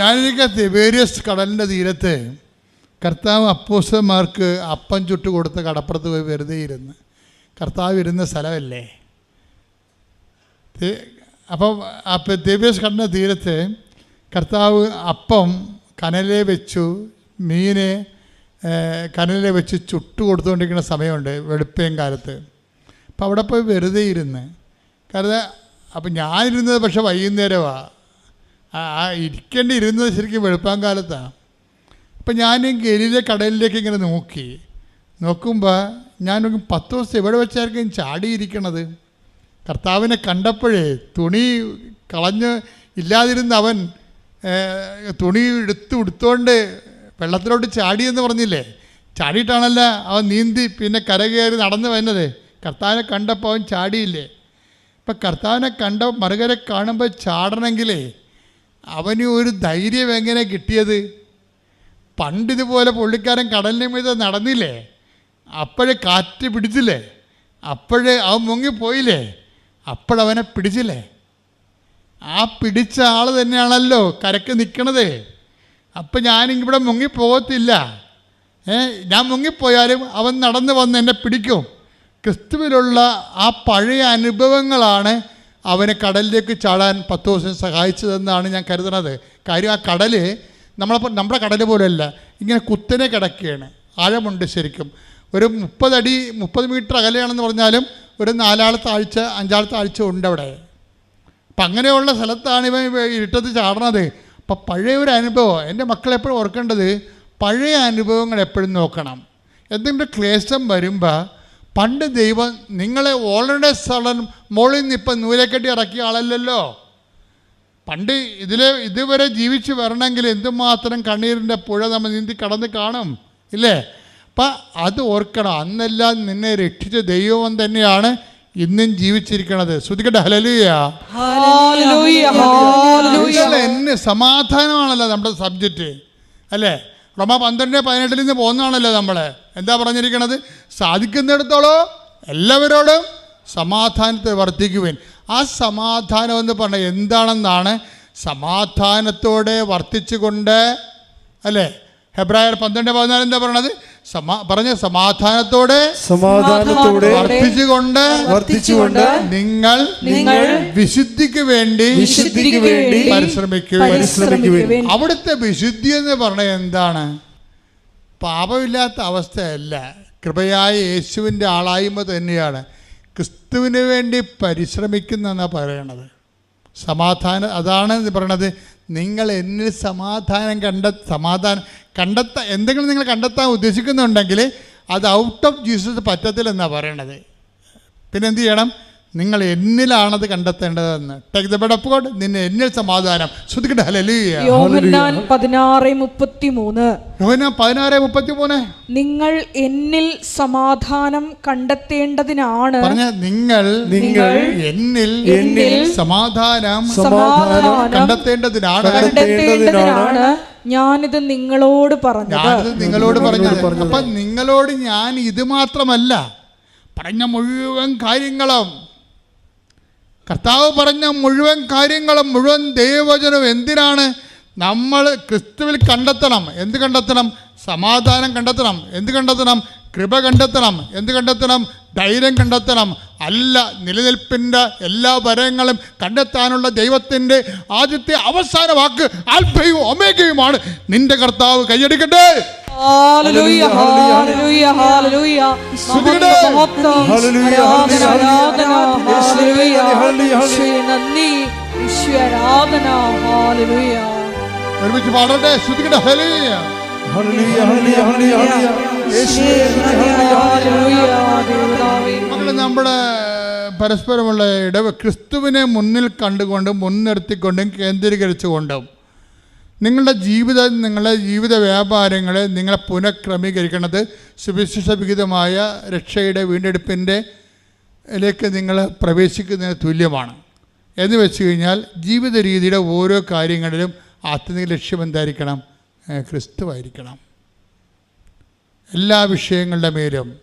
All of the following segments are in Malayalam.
ഞാനിരിക്കുക തിബേരിയസ് കടലിന്റെ തീരത്ത് കർത്താവ് അപ്പോസന്മാർക്ക് അപ്പം ചുട്ട് കൊടുത്ത് കടപ്പുറത്ത് പോയി വെറുതെ ഇരുന്ന്. കർത്താവ് ഇരുന്ന സ്ഥലമല്ലേ? അപ്പം അപ്പം തിബേരിയസ് കടലിന്റെ തീരത്ത് കർത്താവ് അപ്പം കനലെ വെച്ചു മീനെ കനലിൽ വെച്ച് ചുട്ട് കൊടുത്തുകൊണ്ടിരിക്കുന്ന സമയമുണ്ട് വെളുപ്പയും കാലത്ത്. അപ്പോൾ അവിടെ പോയി വെറുതെ ഇരുന്ന്. കാരണം അപ്പം ഞാനിരുന്നത് പക്ഷെ വൈകുന്നേരമാണ് ആ ഇരിക്കേണ്ടി ഇരുന്നത് ശരിക്കും വെളുപ്പാൻ കാലത്താണ് അപ്പം ഞാൻ ഗലിയിലെ കടലിലേക്ക് ഇങ്ങനെ നോക്കി. നോക്കുമ്പോൾ ഞാൻ പത്ത് ദിവസം എവിടെ വെച്ചായിരിക്കും ചാടിയിരിക്കണത്? കർത്താവിനെ കണ്ടപ്പോഴേ തുണി കളഞ്ഞ് ഇല്ലാതിരുന്ന അവൻ തുണി എടുത്ത് ഉടുത്തോണ്ട് വെള്ളത്തിലോട്ട് ചാടിയെന്ന് പറഞ്ഞില്ലേ? ചാടിയിട്ടാണല്ല അവൻ നീന്തി പിന്നെ കരകയറി നടന്നു വന്നത്. കർത്താവിനെ കണ്ടപ്പോൾ അവൻ ചാടിയില്ലേ? ഇപ്പം കർത്താവിനെ കണ്ട മറുകര കാണുമ്പോൾ ചാടണമെങ്കിലേ അവന് ഒരു ധൈര്യം എങ്ങനെ കിട്ടിയത്? പണ്ടിതുപോലെ പുള്ളിക്കാരൻ കടലിന് മീത നടന്നില്ലേ? അപ്പോഴേ കാറ്റ് പിടിച്ചില്ലേ? അപ്പോഴേ അവൻ മുങ്ങിപ്പോയില്ലേ അപ്പോഴവനെ പിടിച്ചില്ലേ? ആ പിടിച്ച ആൾ തന്നെയാണല്ലോ കരക്ക് നിൽക്കണത് അപ്പം ഞാനിവിടെ മുങ്ങിപ്പോകത്തില്ല ഏ ഞാൻ മുങ്ങിപ്പോയാലും അവൻ നടന്നു വന്ന് എന്നെ പിടിക്കും. ക്രിസ്തുവിലുള്ള ആ പഴയ അനുഭവങ്ങളാണ് അവനെ കടലിലേക്ക് ചാടാൻ പത്ത് ദിവസം സഹായിച്ചതെന്നാണ് ഞാൻ കരുതുന്നത്. കാര്യം ആ കടൽ നമ്മളെ നമ്മുടെ കടൽ പോലെയല്ല ഇങ്ങനെ കുത്തനെ കിടക്കുകയാണ്. ആഴമുണ്ട് ശരിക്കും. ഒരു മുപ്പതടി മുപ്പത് മീറ്റർ അകലെയാണെന്ന് പറഞ്ഞാലും ഒരു നാലാളത്തെ ആഴ്ച അഞ്ചാളത്തെ ആഴ്ച ഉണ്ട് അവിടെ. അപ്പം അങ്ങനെയുള്ള സ്ഥലത്താണ് ഇവ- ഇരുട്ടത്ത് ചാടണത്. അപ്പം പഴയ ഒരു അനുഭവം എന്റെ മക്കളെപ്പോഴും ഓർക്കേണ്ടത് പഴയ അനുഭവങ്ങൾ എപ്പോഴും നോക്കണം. എന്തെങ്കിലും ക്ലേശം വരുമ്പോൾ പണ്ട് ദൈവം നിങ്ങളെ ഓൾറെഡി സ്ഥലം മുകളിൽ നിന്ന് ഇപ്പം നൂലക്കെട്ടി ഇറക്കിയ ആളല്ലല്ലോ. പണ്ട് ഇതിലെ ഇതുവരെ ജീവിച്ച് വരണമെങ്കിൽ എന്തുമാത്രം കണ്ണീരിന്റെ പുഴ നമ്മൾ നീന്തി കടന്ന് കാണും ഇല്ലേ? അപ്പം അത് ഓർക്കണം അന്നെല്ലാം നിന്നെ രക്ഷിച്ച ദൈവം തന്നെയാണ് ഇന്നും ജീവിച്ചിരിക്കണത്. ശ്രുതിക്കട്ടെ ഹലലുയ എന്നെ സമാധാനമാണല്ലോ നമ്മുടെ സബ്ജക്റ്റ് അല്ലേ? റോമ പന്ത്രണ്ട് പതിനെട്ടിൽ നിന്ന് പോകുന്നതാണല്ലോ നമ്മൾ എന്താ പറഞ്ഞിരിക്കണത്? സാധിക്കുന്നിടത്തോളം എല്ലാവരോടും സമാധാനത്തെ വർദ്ധിക്കുവാൻ. ആ സമാധാനം എന്ന് പറഞ്ഞാൽ എന്താണെന്നാണ് സമാധാനത്തോടെ വർത്തിച്ചുകൊണ്ട് അല്ലേ? ഹെബ്രായർ പന്ത്രണ്ട് പതിനാല് എന്താ പറയണത്? പറഞ്ഞ സമാധാനത്തോടെ സമാധാനത്തോടെ വർദ്ധിച്ചുകൊണ്ട് വർദ്ധിച്ചുകൊണ്ട് നിങ്ങൾ നിങ്ങൾ വിശുദ്ധിക്ക് വേണ്ടി വിശുദ്ധിക്ക് വേണ്ടി പരിശ്രമിക്കുക പരിശ്രമിക്കുക അവിടുത്തെ വിശുദ്ധി എന്ന് പറഞ്ഞാൽ എന്താണ്? പാപമില്ലാത്ത അവസ്ഥയല്ല. കൃപയായ യേശുവിന്റെ ആളായ്മ തന്നെയാണ്. ക്രിസ്തുവിന് വേണ്ടി പരിശ്രമിക്കുന്നെന്നാണ് പറയണത്. സമാധാനം അതാണ് പറയണത്. നിങ്ങൾ എന്നിൽ സമാധാനം കണ്ട സമാധാനം കണ്ടെത്താൻ എന്തെങ്കിലും നിങ്ങൾ കണ്ടെത്താൻ ഉദ്ദേശിക്കുന്നുണ്ടെങ്കിൽ അത് ഔട്ട് ഓഫ് ജീസസ് പറ്റത്തില്ലെന്നാണ് പറയണത്. പിന്നെ എന്ത് ചെയ്യണം? നിങ്ങൾ എന്നിലാണത് കണ്ടെത്തേണ്ടതെന്ന്. Take the bed of God നിന്നെ എന്നിൽ സമാധാനം. ശ്രദ്ധിക്കട്ടെ ഹല്ലേലൂയ യോഹന്നാൻ പതിനാറ് മുപ്പത്തിമൂന്ന്. യോഹന്നാൻ പതിനാറ് മുപ്പത്തി മൂന്ന് നിങ്ങൾ എന്നിൽ സമാധാനം കണ്ടെത്തേണ്ടതിനാണ് പറഞ്ഞ നിങ്ങൾ നിങ്ങൾ എന്നിൽ എന്നിൽ സമാധാനം സമാധാനം കണ്ടെത്തേണ്ടതിനാണ്. കണ്ടെത്തേണ്ടതിനാണ് ഞാനിത് നിങ്ങളോട് പറഞ്ഞു ഞാനിത് നിങ്ങളോട് പറഞ്ഞു അപ്പൊ നിങ്ങളോട് ഞാൻ ഇത് മാത്രമല്ല പറഞ്ഞ മുഴുവൻ കാര്യങ്ങളും കർത്താവ് പറഞ്ഞ മുഴുവൻ കാര്യങ്ങളും മുഴുവൻ ദൈവവചനവും എന്തിനാണ് നമ്മൾ ക്രിസ്തുവിൽ കണ്ടെത്തണം? എന്ത് കണ്ടെത്തണം? സമാധാനം കണ്ടെത്തണം. എന്ത് കണ്ടെത്തണം? കൃപ കണ്ടെത്തണം. എന്ത് കണ്ടെത്തണം? ധൈര്യം കണ്ടെത്തണം. അല്ല നിലനിൽപ്പിന്റെ എല്ലാ വരങ്ങളും കണ്ടെത്താനുള്ള ദൈവത്തിന്റെ ആദ്യത്തെ അവസാന വാക്ക് ആൽഫയും ഒമേഗയുമാണ്. നിന്റെ കർത്താവ് കൈയടിക്കട്ടെ. ഒരുമിച്ച് പാടട്ടെ. ശ്രുതിക്കട്ടെ ഹലിയ ഹലിയ ഹലിയ ഹല്ലേലൂയ. നമ്മുടെ പരസ്പരമുള്ള ഇടവ് ക്രിസ്തുവിനെ മുന്നിൽ കണ്ടുകൊണ്ടും മുൻനിർത്തിക്കൊണ്ടും കേന്ദ്രീകരിച്ചുകൊണ്ടും നിങ്ങളുടെ ജീവിത നിങ്ങളുടെ ജീവിത വ്യാപാരങ്ങളെ നിങ്ങളെ പുനഃക്രമീകരിക്കുന്നത് സുവിശേഷ വിഹിതമായ രക്ഷയുടെ വീണ്ടെടുപ്പിന്റെ ലേക്ക് നിങ്ങൾ പ്രവേശിക്കുന്നതിന് തുല്യമാണ്. എന്ന് വെച്ച് കഴിഞ്ഞാൽ ജീവിത രീതിയുടെ ഓരോ കാര്യങ്ങളിലും ആത്യന്തിക ലക്ഷ്യം എന്തായിരിക്കണം? ക്രിസ്തുവായിരിക്കണം എല്ലാ വിഷയങ്ങളുടെ മേലും.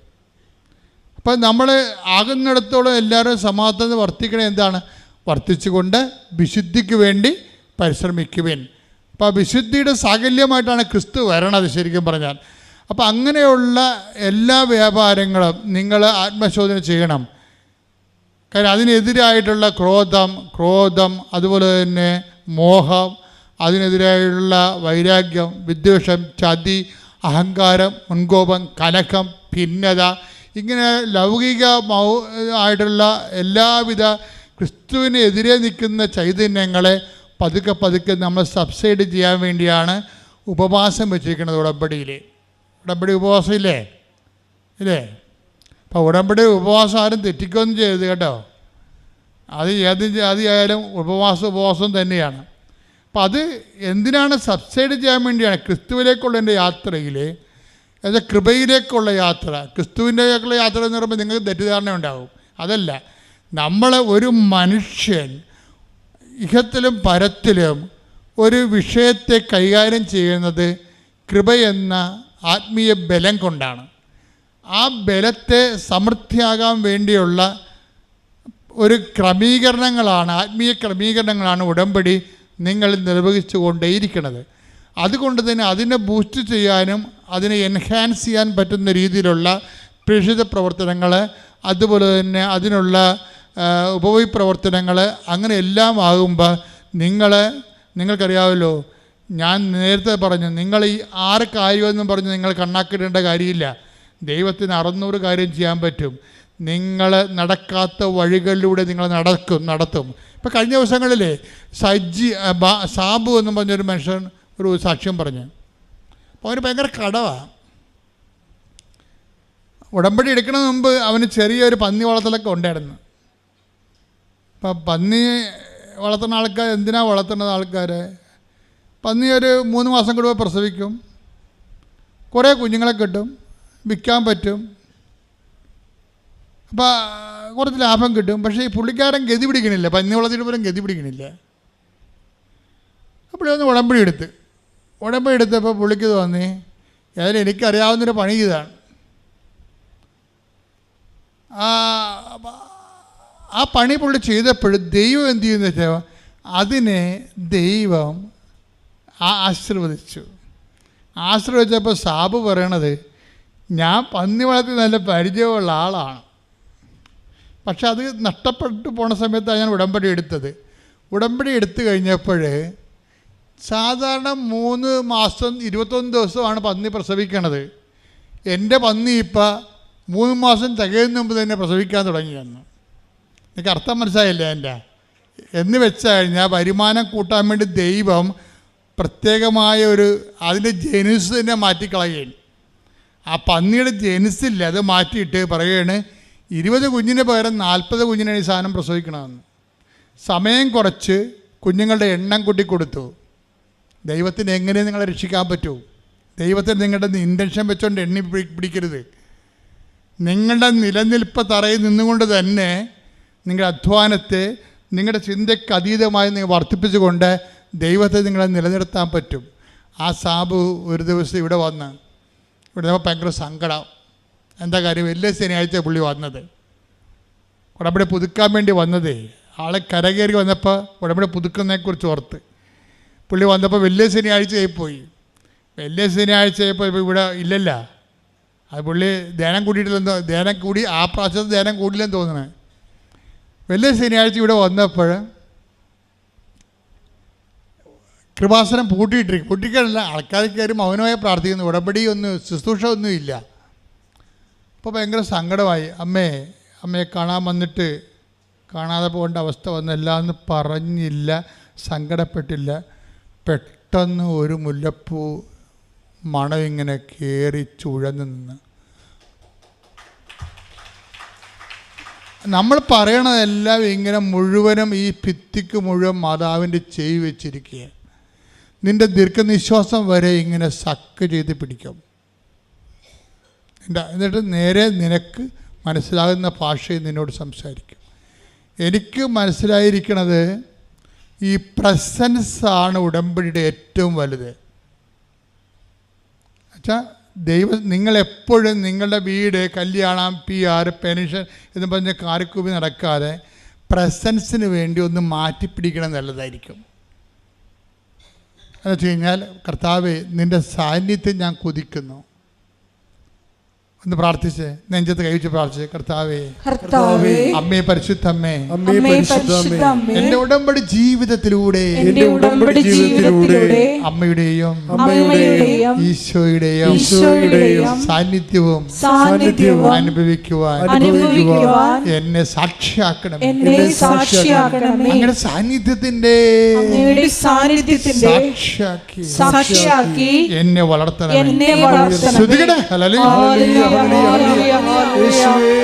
അപ്പം നമ്മൾ ആകുന്നിടത്തോളം എല്ലാവരും സമാധാനം വർദ്ധിക്കണേ എന്താണ്? വർത്തിച്ചുകൊണ്ട് വിശുദ്ധിക്ക് വേണ്ടി പരിശ്രമിക്കുവിൻ. അപ്പോൾ വിശുദ്ധിയുടെ സാകല്യമായിട്ടാണ് ക്രിസ്തു വരണത് ശരിക്കും പറഞ്ഞാൽ. അപ്പോൾ അങ്ങനെയുള്ള എല്ലാ വ്യാപാരങ്ങളും നിങ്ങൾ ആത്മശോധന ചെയ്യണം. കാര്യം അതിനെതിരായിട്ടുള്ള ക്രോധം ക്രോധം അതുപോലെ തന്നെ മോഹം അതിനെതിരായുള്ള വൈരാഗ്യം വിദ്വേഷം ചതി അഹങ്കാരം മുൻകോപം കലഹം ഭിന്നത ഇങ്ങനെ ലൗകിക ആയിട്ടുള്ള എല്ലാവിധ ക്രിസ്തുവിനെതിരെ നിൽക്കുന്ന ചൈതന്യങ്ങളെ പതുക്കെ പതുക്കെ നമ്മൾ സബ്സൈഡ് ചെയ്യാൻ വേണ്ടിയാണ് ഉപവാസം വെച്ചിരിക്കുന്നത് ഉടമ്പടിയിൽ ഉടമ്പടി ഉപവാസം ഇല്ലേ? ഇല്ലേ? അപ്പോൾ ഉടമ്പടി ഉപവാസം ആരും തെറ്റിക്കൊന്നും ചെയ്യരുത് കേട്ടോ. അത് ഏത് ജാതിയായാലും ഉപവാസം ഉപവാസം തന്നെയാണ്. അപ്പം അത് എന്തിനാണ് സബ്സൈഡ് ചെയ്യാൻ വേണ്ടിയാണ് ക്രിസ്തുവിലേക്കുള്ള എന്റെ യാത്രയിൽ അത് കൃപയിലേക്കുള്ള യാത്ര ക്രിസ്തുവിന്റെയൊക്കെയുള്ള യാത്ര എന്ന് പറയുമ്പോൾ നിങ്ങൾക്ക് തെറ്റിദ്ധാരണ ഉണ്ടാകും അതല്ല നമ്മൾ ഒരു മനുഷ്യൻ ഇഹത്തിലും പരത്തിലും ഒരു വിഷയത്തെ കൈകാര്യം ചെയ്യുന്നത് കൃപ എന്ന ആത്മീയ ബലം കൊണ്ടാണ്. ആ ബലത്തെ സമൃദ്ധിയാകാൻ വേണ്ടിയുള്ള ഒരു ക്രമീകരണങ്ങളാണ് ആത്മീയ ക്രമീകരണങ്ങളാണ് ഉടമ്പടി നിങ്ങൾ നിർവഹിച്ചു കൊണ്ടേയിരിക്കണത് അതുകൊണ്ട് തന്നെ അതിനെ ബൂസ്റ്റ് ചെയ്യാനും അതിനെ എൻഹാൻസ് ചെയ്യാൻ പറ്റുന്ന രീതിയിലുള്ള പ്രേക്ഷിത പ്രവർത്തനങ്ങൾ അതുപോലെ തന്നെ അതിനുള്ള ഉപവി പ്രവർത്തനങ്ങൾ അങ്ങനെ എല്ലാം ആകുമ്പോൾ നിങ്ങൾ നിങ്ങൾക്കറിയാമല്ലോ ഞാൻ നേരത്തെ പറഞ്ഞു നിങ്ങൾ ഈ ആറ് കാര്യമെന്നും പറഞ്ഞ് നിങ്ങൾ കണ്ണാക്കിടേണ്ട കാര്യമില്ല. ദൈവത്തിന് അറുന്നൂറ് കാര്യം ചെയ്യാൻ പറ്റും. നിങ്ങൾ നടക്കാത്ത വഴികളിലൂടെ നിങ്ങൾ നടക്കും നടത്തും. ഇപ്പം കഴിഞ്ഞ ദിവസങ്ങളിൽ സജ്ജി സാബു എന്ന് പറഞ്ഞൊരു മനുഷ്യൻ ഒരു സാക്ഷ്യം പറഞ്ഞു. അപ്പോൾ അവന് ഭയങ്കര കടവാണ് ഉടമ്പടി എടുക്കണ മുമ്പ് അവന് ചെറിയൊരു പന്നി വളർത്തലൊക്കെ ഉണ്ടായിരുന്നു. അപ്പം പന്നി വളർത്തുന്ന ആൾക്കാർ എന്തിനാണ് വളർത്തുന്നത് ആൾക്കാർ പന്നി ഒരു മൂന്ന് മാസം കൂടുമ്പോൾ പ്രസവിക്കും. കുറേ കുഞ്ഞുങ്ങളെ കിട്ടും വിൽക്കാൻ പറ്റും. അപ്പോൾ കുറച്ച് ലാഭം കിട്ടും. പക്ഷേ ഈ പുള്ളിക്കാരൻ ഗതി പിടിക്കണില്ല. പന്നി വളർത്തിയിട്ട് പോലും ഗതി പിടിക്കണില്ല. അപ്പോഴേ ഒന്ന് ഉടമ്പടി എടുത്ത്. ഉടമ്പടി എടുത്തപ്പോൾ പുള്ളിക്ക് തോന്നി അതിൽ എനിക്കറിയാവുന്നൊരു പണി ഇതാണ്. ആ പണി പുള്ളി ചെയ്തപ്പോഴും ദൈവം എന്ത് ചെയ്യുന്ന വെച്ചാൽ അതിനെ ദൈവം ആശീർവദിച്ചു. ആശീർവദിച്ചപ്പോൾ സാബ് പറയണത് ഞാൻ പന്നി വളർത്തി നല്ല പരിചയമുള്ള ആളാണ്. പക്ഷെ അത് നഷ്ടപ്പെട്ടു പോണ സമയത്താണ് ഞാൻ ഉടമ്പടി എടുത്തത്. ഉടമ്പടി എടുത്തു കഴിഞ്ഞപ്പോൾ സാധാരണ മൂന്ന് മാസം ഇരുപത്തൊന്ന് ദിവസമാണ് പന്നി പ്രസവിക്കണത്. എന്റെ പന്നി ഇപ്പം മൂന്ന് മാസം തികയുന്ന മുമ്പ് തന്നെ പ്രസവിക്കാൻ തുടങ്ങിയെന്ന് എനിക്ക് അർത്ഥം മനസ്സിലായില്ല എന്റെ? എന്ന് വെച്ച് കഴിഞ്ഞാൽ വരുമാനം കൂട്ടാൻ വേണ്ടി ദൈവം പ്രത്യേകമായ ഒരു അതിന്റെ ജനുസ് തന്നെ മാറ്റിക്കളയുകയാണ്. ആ പന്നിയുടെ ജനുസില്ല അത് മാറ്റിയിട്ട് പറയുകയാണ് ഇരുപത് കുഞ്ഞിന് പകരം നാൽപ്പത് കുഞ്ഞിനാണ് ഈ സാധനം പ്രസവിക്കണമെന്ന് സമയം കുറച്ച് കുഞ്ഞുങ്ങളുടെ എണ്ണം കൂട്ടി കൊടുത്തു ദൈവത്തിന് എങ്ങനെ നിങ്ങളെ രക്ഷിക്കാൻ പറ്റൂ? ദൈവത്തിന് നിങ്ങളുടെ ഇന്റൻഷൻ വെച്ചുകൊണ്ട് എണ്ണി പിടിക്കരുത്. നിങ്ങളുടെ നിലനിൽപ്പ് തറയിൽ നിന്നുകൊണ്ട് തന്നെ നിങ്ങളുടെ അധ്വാനത്തെ നിങ്ങളുടെ ചിന്തയ്ക്ക് അതീതമായി നിങ്ങൾ വർദ്ധിപ്പിച്ചുകൊണ്ട് ദൈവത്തെ നിങ്ങളെ നിലനിർത്താൻ പറ്റും. ആ സാബു ഒരു ദിവസം ഇവിടെ വന്ന് ഇവിടെ ഭയങ്കര സങ്കടം. എന്താ കാര്യം? വലിയ ശനിയാഴ്ച പുള്ളി വന്നത്. ഉടമ്പടി പുതുക്കാൻ വേണ്ടി വന്നതേ. ആളെ കരകയറി വന്നപ്പോൾ ഉടമ്പടി പുതുക്കുന്നതിനെക്കുറിച്ച് ഓർത്ത്. പുള്ളി വന്നപ്പോൾ വലിയ ശനിയാഴ്ചയായി പോയി. വലിയ ശനിയാഴ്ചയായപ്പോൾ ഇപ്പോൾ ഇവിടെ ഇല്ലല്ല. അത് പുള്ളി ധ്യാനം കൂടിയിട്ടില്ലെന്ന് ധ്യാനം കൂടി ആ പ്രാവശ്യത്തെ ധ്യാനം കൂടില്ലെന്ന് തോന്നുന്നത് വലിയ ശനിയാഴ്ച ഇവിടെ വന്നപ്പോൾ കൃപാസനം പൂട്ടിയിട്ടിരിക്കും പൂട്ടിക്കാനല്ല ആൾക്കാർ കയറി മൗനമായി പ്രാർത്ഥിക്കുന്നു. ഉടമ്പടി ഒന്നും ശുശ്രൂഷ ഒന്നുമില്ല അപ്പോൾ ഭയങ്കര സങ്കടമായി. അമ്മേ അമ്മയെ കാണാൻ വന്നിട്ട് കാണാതെ പോകേണ്ട അവസ്ഥ വന്നില്ല എന്ന് പറഞ്ഞില്ല സങ്കടപ്പെട്ടില്ല. പെട്ടെന്ന് ഒരു മുല്ലപ്പൂ മണം ഇങ്ങനെ കയറി ചുഴന്ന് നിന്ന്. നമ്മൾ പറയണതെല്ലാം ഇങ്ങനെ മുഴുവനും ഈ ഭിത്തിക്ക് മുഴുവൻ മാതാവിന്റെ ചെയ് വെച്ചിരിക്കുക നിന്റെ ദീർഘനിശ്വാസം വരെ ഇങ്ങനെ സക്ക് ചെയ്ത് പിടിക്കും. എന്നിട്ട് നേരെ നിനക്ക് മനസ്സിലാകുന്ന ഭാഷയിൽ നിന്നോട് സംസാരിക്കും. എനിക്ക് മനസ്സിലായിരിക്കണത് ഈ പ്രസൻസ് ആണ് ഉടമ്പടിയുടെ ഏറ്റവും വലുത്. വെച്ചാൽ ദൈവം നിങ്ങളെപ്പോഴും നിങ്ങളുടെ വീട് കല്യാണം പി ആർ പെൻഷൻ എന്ന് പറഞ്ഞ കാറിക്കൂപി നടക്കാതെ പ്രസൻസിന് വേണ്ടി ഒന്ന് മാറ്റിപ്പിടിക്കണം നല്ലതായിരിക്കും. എന്ന് വെച്ച് കഴിഞ്ഞാൽ കർത്താവ് നിന്റെ സാന്നിധ്യം ഞാൻ കൊതിക്കുന്നു. ഒന്ന് പ്രാർത്ഥിച്ച്. നെഞ്ചത്ത് കൈവച്ച് പ്രാർത്ഥിച്ച്. കർത്താവേ കർത്താവേ അമ്മേ പരിശുദ്ധമ്മേ അമ്മേ അമ്മേ പരിശുദ്ധ അമ്മേ പരിശുദ്ധ അമ്മേ എന്റെ ഉടമ്പടി ജീവിതത്തിലൂടെ എന്റെ ഉടമ്പടി ജീവിതത്തിലൂടെ അമ്മയുടെയും അമ്മയുടെയും ഈശോയുടെയും ഈശോയുടെയും സാന്നിധ്യവും സാന്നിധ്യവും അനുഭവിക്കുവാൻ അനുഭവിക്കുവാൻ എന്നെ സാക്ഷിയാക്കണം എന്നെ സാക്ഷിയാക്കണമേ. അങ്ങനെ സാന്നിധ്യത്തിന്റെ അങ്ങയുടെ സാന്നിധ്യത്തിന്റെ സാക്ഷിയാക്കി സാക്ഷിയാക്കി എന്നെ വളർത്തണം എന്നെ ഹല്ലേലൂയ, ഹല്ലേലൂയ. യേശുവേ